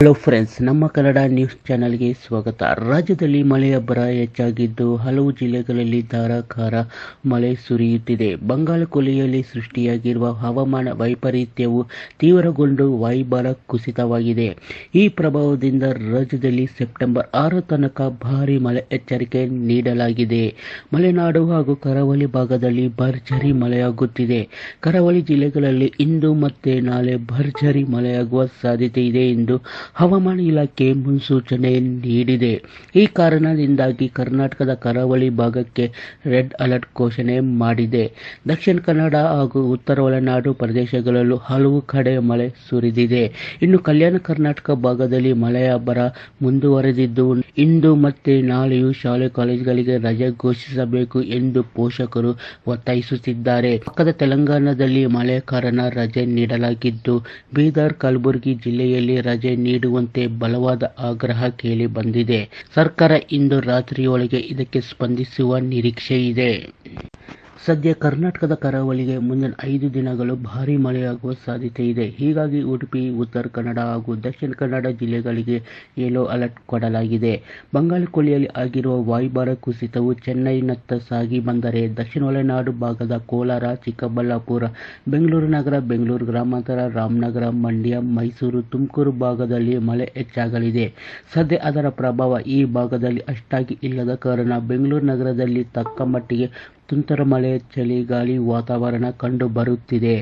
Hello friends ನಮ್ಮ Kannada news ಚಾನೆಲ್ಗೆ ಸ್ವಾಗತ. ರಾಜ್ಯದಲ್ಲಿ ಮಳೆಯ ಬರ ಹೆಚ್ಚಾಗಿದ್ದು ಹಲವು ಜಿಲ್ಲೆಗಳಲ್ಲಿ ಧಾರಾಕಾರ ಮಳೆ ಸುರಿಯುತ್ತಿದೆ. ಬಂಗಾಳ ಕೊಲೆಯಲ್ಲಿ ಸೃಷ್ಟಿಯಾಗಿರುವ ಹವಾಮಾನ ವೈಪರೀತ್ಯವು ತೀವ್ರಗೊಂಡು ವಾಯುಭಾರ ಕುಸಿತವಾಗಿದೆ. ಈ ಪ್ರಭಾವದಿಂದ ರಾಜ್ಯದಲ್ಲಿ ಸೆಪ್ಟೆಂಬರ್ ಆರು ತನಕ ಭಾರೀ ಮಳೆ ಎಚ್ಚರಿಕೆ ನೀಡಲಾಗಿದೆ. ಮಲೆನಾಡು ಹಾಗೂ ಕರಾವಳಿ ಭಾಗದಲ್ಲಿ ಭರ್ಜರಿ ಮಳೆಯಾಗುತ್ತಿದೆ. ಕರಾವಳಿ ಜಿಲ್ಲೆಗಳಲ್ಲಿ ಇಂದು ಮತ್ತೆ ನಾಳೆ ಭರ್ಜರಿ ಮಳೆಯಾಗುವ ಸಾಧ್ಯತೆ ಇದೆ ಎಂದು ಹವಾಮಾನ ಇಲಾಖೆ ಮುನ್ಸೂಚನೆ ನೀಡಿದೆ. ಈ ಕಾರಣದಿಂದಾಗಿ ಕರ್ನಾಟಕದ ಕರಾವಳಿ ಭಾಗಕ್ಕೆ ರೆಡ್ ಅಲರ್ಟ್ ಘೋಷಣೆ ಮಾಡಿದೆ. ದಕ್ಷಿಣ ಕನ್ನಡ ಹಾಗೂ ಉತ್ತರ ಒಳನಾಡು ಪ್ರದೇಶಗಳಲ್ಲೂ ಹಲವು ಕಡೆ ಮಳೆ ಸುರಿದಿದೆ. ಇನ್ನು ಕಲ್ಯಾಣ ಕರ್ನಾಟಕ ಭಾಗದಲ್ಲಿ ಮಳೆಯ ಬರ ಮುಂದುವರೆದಿದ್ದು, ಇಂದು ಮತ್ತೆ ನಾಳೆಯೂ ಶಾಲೆ ಕಾಲೇಜುಗಳಿಗೆ ರಜೆ ಘೋಷಿಸಬೇಕು ಎಂದು ಪೋಷಕರು ಒತ್ತಾಯಿಸುತ್ತಿದ್ದಾರೆ. ಪಕ್ಕದ ತೆಲಂಗಾಣದಲ್ಲಿ ಮಳೆ ಕಾರಣ ರಜೆ ನೀಡಲಾಗಿದ್ದು, ಬೀದರ್, ಕಲಬುರಗಿ ಜಿಲ್ಲೆಯಲ್ಲಿ ರಜೆ ನೀಡುವಂತೆ ಬಲವಾದ ಆಗ್ರಹ ಕೇಳಿ ಬಂದಿದೆ. ಸರ್ಕಾರ ಇಂದು ರಾತ್ರಿಯೊಳಗೆ ಇದಕ್ಕೆ ಸ್ಪಂದಿಸುವ ನಿರೀಕ್ಷೆ ಇದೆ ಸದ್ಯ ಕರ್ನಾಟಕದ ಕರಾವಳಿಗೆ ಮುಂದಿನ ಐದು ದಿನಗಳು ಭಾರೀ ಮಳೆಯಾಗುವ ಸಾಧ್ಯತೆ ಇದೆ. ಹೀಗಾಗಿ ಉಡುಪಿ, ಉತ್ತರ ಕನ್ನಡ ಹಾಗೂ ದಕ್ಷಿಣ ಕನ್ನಡ ಜಿಲ್ಲೆಗಳಿಗೆ ಯೆಲ್ಲೋ ಅಲರ್ಟ್ ಕೊಡಲಾಗಿದೆ. ಬಂಗಾಳ ಕೊಲ್ಲಿಯಲ್ಲಿ ಆಗಿರುವ ವಾಯುಭಾರ ಕುಸಿತವು ಚೆನ್ನೈನತ್ತ ಸಾಗಿ ಬಂದರೆ ದಕ್ಷಿಣ ಒಳನಾಡು ಭಾಗದ ಕೋಲಾರ, ಚಿಕ್ಕಬಳ್ಳಾಪುರ, ಬೆಂಗಳೂರು ನಗರ, ಬೆಂಗಳೂರು ಗ್ರಾಮಾಂತರ, ರಾಮನಗರ, ಮಂಡ್ಯ, ಮೈಸೂರು, ತುಮಕೂರು ಭಾಗದಲ್ಲಿ ಮಳೆ ಹೆಚ್ಚಾಗಲಿದೆ. ಸದ್ಯ ಅದರ ಪ್ರಭಾವ ಈ ಭಾಗದಲ್ಲಿ ಅಷ್ಟಾಗಿ ಇಲ್ಲದ ಕಾರಣ ಬೆಂಗಳೂರು ನಗರದಲ್ಲಿ ತಕ್ಕ ಮಟ್ಟಿಗೆ ತುಂತುರು ಮಳೆ ಚಳಿ ಗಾಳಿ ವಾತಾವರಣ ಕಂಡು ಬರುತ್ತಿದೆ